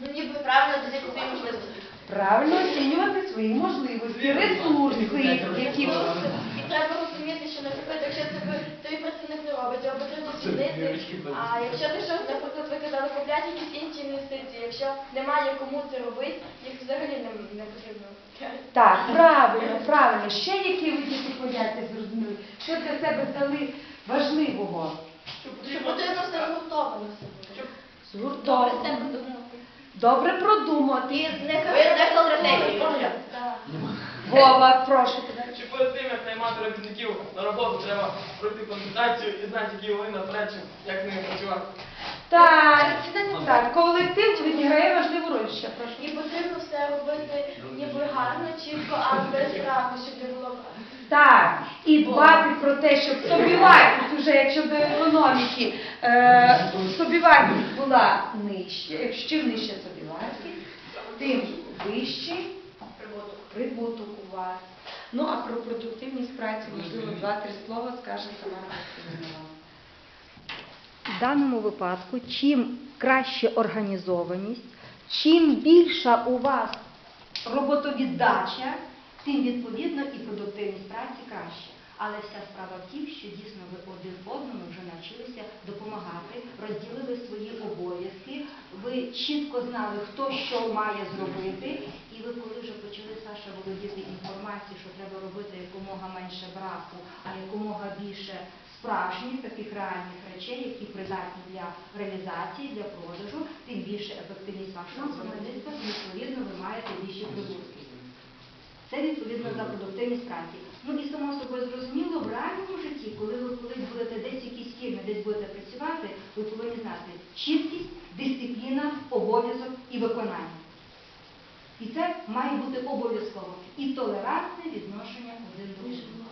Ну ніби правильно тоді свої можливості. Правильно оцінювати свої можливості, ресурси, які І треба розуміти, що, наприклад, якщо тебе твій працівник не робить, його потрібно звільнити. А якщо ти що, наприклад, ви казали, купляти якісь інші інвестиції, якщо немає кому це робити, їх взагалі не, не потрібно. Так, правильно, правильно. Ще які ви тільки поняття зрозуміли? Що для себе дали важливого? Що потрібно все згуртовано все. Згуртовано. Добре продумати. Не. Вова, прошу тебе. Чи перед тим, як наймати робітників на роботу, треба пройти консультацію і знати, які вони наперед, як з ними працювати. Так, так, колектив відіграє важливу роль ще, прошу. І потрібно все робити ніби гарно, чітко, а без страху, щоб не було Так, і дбати про те, щоб собівартість, уже якщо до економіки, е, собівартість була нижча, якщо чим нижча собівартість, тим вищий прибуток у вас. Ну, а про продуктивність праці, можливо, два-три слова скаже Васильівна. В даному випадку, чим краще організованість, чим більша у вас Роботовіддача, тим відповідно і продуктивність. Але вся справа в тім, що дійсно ви один одному вже навчилися допомагати, розділили свої обов'язки, ви чітко знали, хто що має зробити, і ви коли вже почали Саша володіти інформацією, що треба робити якомога менше браку, а якомога більше справжніх таких реальних речей, які придатні для реалізації, для продажу, тим більше ефективність вашого виробництва, відповідно, ви маєте більші прибутки. Це відповідно за продуктивність праці. Ну само собою зрозуміло, в реальному житті, коли ви колись будете десь якісь фірми, десь будете працювати, ви повинні знати чіткість, дисципліна, обов'язок і виконання. І це має бути обов'язково. І толерантне відношення один до одного.